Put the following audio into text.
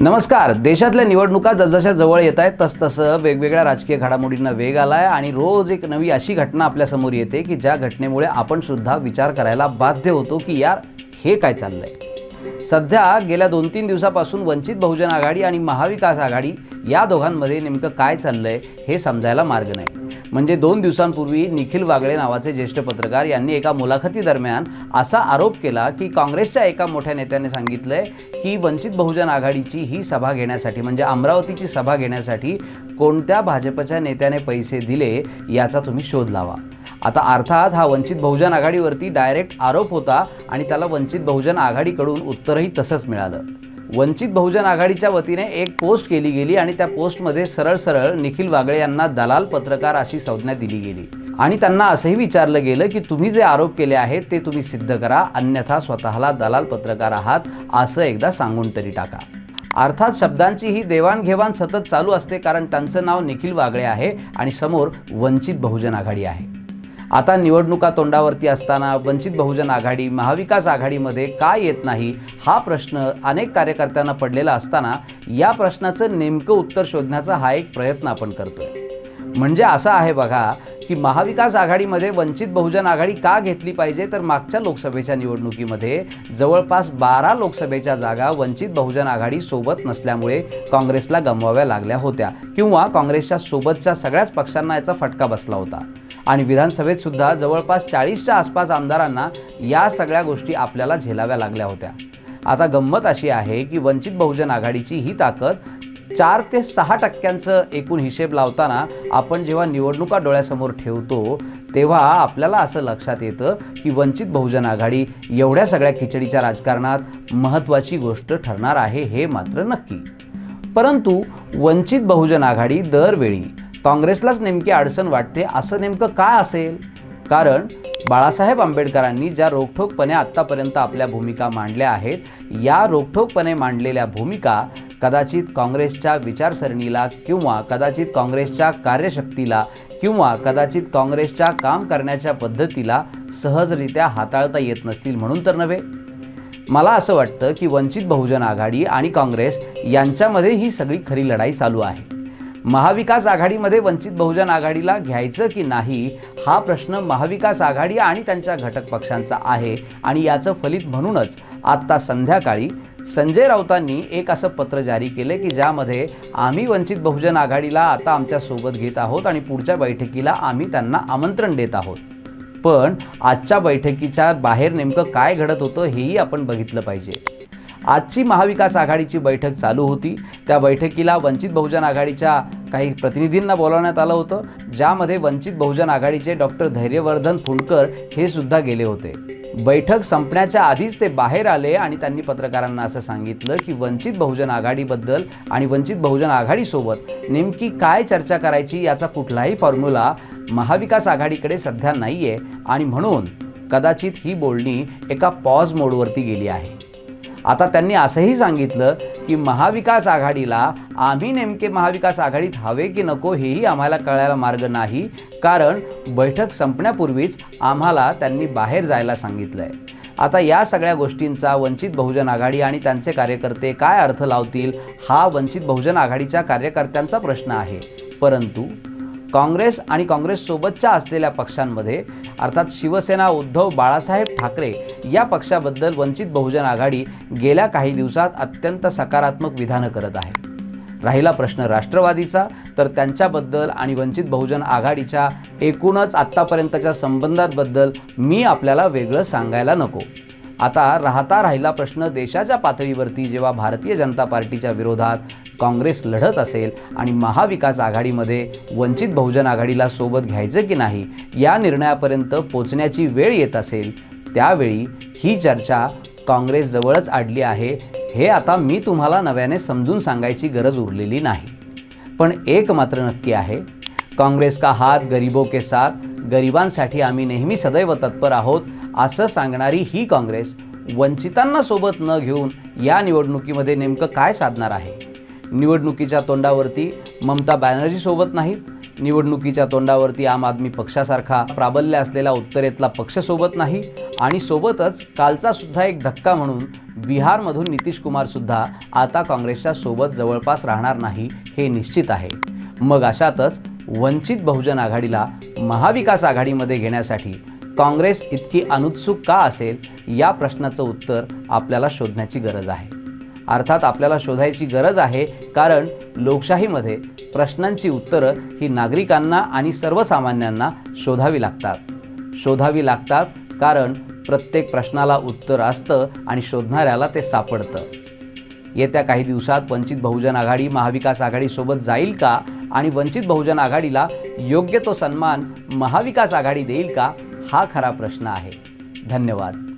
नमस्कार. देशातल्या निवडणुका जसजशा जवळ येत आहेत तसतसं वेगवेगळ्या राजकीय घडामोडींना वेग आला आहे आणि रोज एक नवी अशी घटना आपल्यासमोर येते की ज्या घटनेमुळे आपण सुद्धा विचार करायला बाध्य होतो की यार हे काय चाललंय? सध्या गेल्या दोन तीन दिवसापासून वंचित बहुजन आघाडी आणि महाविकास आघाडी या दोघांमध्ये नेमकं काय चाललंय हे समजायला मार्ग नाही. म्हणजे दोन दिवसांपूर्वी निखिल वागळे नावाचे ज्येष्ठ पत्रकार यांनी एका मुलाखतीदरम्यान असा आरोप केला की काँग्रेसच्या एका मोठ्या नेत्याने सांगितलंय की वंचित बहुजन आघाडीची ही सभा घेण्यासाठी म्हणजे अमरावतीची सभा घेण्यासाठी कोणत्या भाजपच्या नेत्याने पैसे दिले याचा तुम्ही शोध लावा. आता अर्थात हा वंचित बहुजन आघाडीवरती डायरेक्ट आरोप होता आणि त्याला वंचित बहुजन आघाडीकडून उत्तरही तसंच मिळालं. वंचित बहुजन आघाडीच्या वतीने एक पोस्ट केली गेली आणि त्या पोस्टमध्ये सरळ सरळ निखिल वागळे यांना दलाल पत्रकार अशी संज्ञा दिली गेली. आणि त्यांना असंही विचारलं गेलं की तुम्ही जे आरोप केले आहेत ते तुम्ही सिद्ध करा अन्यथा स्वतःला दलाल पत्रकार आहात असं एकदा सांगून तरी टाका. अर्थात शब्दांची ही देवाणघेवाण सतत चालू असते कारण त्यांचं नाव निखिल वागळे आहे आणि समोर वंचित बहुजन आघाडी आहे. आता निवडणुका तोंडावरती असताना वंचित बहुजन आघाडी महाविकास आघाडीमध्ये का येत नाही हा प्रश्न अनेक कार्यकर्त्यांना पडलेला असताना या प्रश्नाचं नेमकं उत्तर शोधण्याचा हा एक प्रयत्न आपण करतोय. म्हणजे असं आहे बघा की महाविकास आघाडीमध्ये वंचित बहुजन आघाडी का घेतली पाहिजे तर मागच्या लोकसभेच्या निवडणुकीमध्ये जवळपास बारा लोकसभेच्या जागा वंचित बहुजन आघाडी सोबत नसल्यामुळे काँग्रेसला गमवाव्या लागल्या होत्या किंवा काँग्रेसच्या सोबतच्या सगळ्याच पक्षांना याचा फटका बसला होता. आणि विधानसभेत सुद्धा जवळपास चाळीसच्या आसपास आमदारांना या सगळ्या गोष्टी आपल्याला झेलाव्या लागल्या होत्या. आता गंमत अशी आहे की वंचित बहुजन आघाडीची ही ताकद चार ते सहा टक्क्यांचं एकूण हिशेब लावताना आपण जेव्हा निवडणुका डोळ्यासमोर ठेवतो तेव्हा आपल्याला असं लक्षात येतं की वंचित बहुजन आघाडी एवढ्या सगळ्या खिचडीच्या राजकारणात महत्त्वाची गोष्ट ठरणार आहे हे मात्र नक्की. परंतु वंचित बहुजन आघाडी दरवेळी काँग्रेसलाच नेमकी अडचण वाटते असं नेमकं का असेल? कारण बाळासाहेब आंबेडकरांनी ज्या रोखठोकपणे आत्तापर्यंत आपल्या भूमिका मांडल्या आहेत या रोखठोकपणे मांडलेल्या भूमिका कदाचित काँग्रेसच्या विचारसरणीला किंवा कदाचित काँग्रेसच्या कार्यशक्तीला किंवा कदाचित काँग्रेसच्या काम करण्याच्या पद्धतीला सहजरित्या हाताळता येत नसतील म्हणून तर नव्हे. मला असं वाटतं की वंचित बहुजन आघाडी आणि काँग्रेस यांच्यामध्ये ही सगळी खरी लढाई चालू आहे. महाविकास आघाडीमध्ये वंचित बहुजन आघाडीला घ्यायचं की नाही हा प्रश्न महाविकास आघाडी आणि त्यांच्या घटक पक्षांचा आहे आणि याचं फलित म्हणूनच आत्ता संध्याकाळी संजय राऊतांनी एक असं पत्र जारी केले की ज्यामध्ये आम्ही वंचित बहुजन आघाडीला आता आमच्यासोबत घेत आहोत आणि पुढच्या बैठकीला आम्ही त्यांना आमंत्रण देत आहोत. पण आजच्या बैठकीच्या बाहेर नेमकं काय घडत होतं हेही आपण बघितलं पाहिजे. आजची महाविकास आघाडीची बैठक चालू होती. त्या बैठकीला वंचित बहुजन आघाडीच्या काही प्रतिनिधींना बोलावण्यात आलं होतं. ज्यामध्ये वंचित बहुजन आघाडीचे डॉक्टर धैर्यवर्धन फुंडकर हे सुद्धा गेले होते. बैठक संपण्याच्या आधीच ते बाहेर आले आणि त्यांनी पत्रकारांना असं सांगितलं की वंचित बहुजन आघाडीबद्दल आणि वंचित बहुजन आघाडीसोबत नेमकी काय चर्चा करायची याचा कुठलाही फॉर्म्युला महाविकास आघाडीकडे सध्या नाही आहे आणि म्हणून कदाचित ही बोलणी एका पॉज मोडवरती गेली आहे. आता त्यांनी असंही सांगितलं की महाविकास आघाडीला आम्ही नेमके महाविकास आघाडीत हवे की नको हेही आम्हाला कळायला मार्ग नाही. कारण बैठक संपण्यापूर्वीच आम्हाला त्यांनी बाहेर जायला सांगितलं आहे आता या सगळ्या गोष्टींचा वंचित बहुजन आघाडी आणि त्यांचे कार्यकर्ते काय अर्थ लावतील हा वंचित बहुजन आघाडीच्या कार्यकर्त्यांचा प्रश्न आहे. परंतु काँग्रेस आणि काँग्रेससोबतच्या असलेल्या पक्षांमध्ये अर्थात शिवसेना उद्धव बाळासाहेब ठाकरे या पक्षाबद्दल वंचित बहुजन आघाडी गेल्या काही दिवसात अत्यंत सकारात्मक विधानं करत आहे. राहिला प्रश्न राष्ट्रवादीचा तर त्यांच्याबद्दल आणि वंचित बहुजन आघाडीच्या एकूणच आत्तापर्यंतच्या संबंधांबद्दल मी आपल्याला वेगळं सांगायला नको. आता राहता राहिला प्रश्न देशाच्या पातळीवरती जेव्हा भारतीय जनता पार्टीच्या विरोधात काँग्रेस लढत असेल आणि महाविकास आघाडीमध्ये वंचित बहुजन आघाडीला सोबत घ्यायचं की नाही या निर्णयापर्यंत पोचण्याची वेळ येत असेल त्यावेळी ही चर्चा काँग्रेसजवळच आडली आहे हे आता मी तुम्हाला नव्याने समजून सांगायची गरज उरलेली नाही. पण एक मात्र नक्की आहे काँग्रेस का हात गरीबो के साथ गरिबांसाठी आम्ही नेहमी सदैव तत्पर आहोत असं सांगणारी ही काँग्रेस वंचितांना सोबत न घेऊन या निवडणुकीमध्ये नेमकं काय साधणार आहे? निवडणुकीच्या तोंडावरती ममता बॅनर्जी सोबत नाहीत. निवडणुकीच्या तोंडावरती आम आदमी पक्षासारखा प्राबल्य असलेला उत्तरेतला पक्ष सोबत नाही. आणि सोबतच कालचा सुद्धा एक धक्का म्हणून बिहारमधून नितीश कुमार सुद्धा आता काँग्रेसच्या सोबत जवळपास राहणार नाही हे निश्चित आहे. मग अशातच वंचित बहुजन आघाडीला महाविकास आघाडीमध्ये घेण्यासाठी काँग्रेस इतकी अनुत्सुक का असेल या प्रश्नाचं उत्तर आपल्याला शोधण्याची गरज आहे. अर्थात आपल्याला शोधायची गरज आहे कारण लोकशाहीमध्ये प्रश्नांची उत्तरं ही नागरिकांना आणि सर्वसामान्यांना शोधावी लागतात. शोधावी लागतात कारण प्रत्येक प्रश्नाला उत्तर असतं आणि शोधणाऱ्याला ते सापडतं. येत्या काही दिवसात वंचित बहुजन आघाडी महाविकास आघाडीसोबत जाईल का? आणि वंचित बहुजन आघाडीला योग्य तो सन्मान महाविकास आघाडी देईल का? हा खरा प्रश्न आहे. धन्यवाद.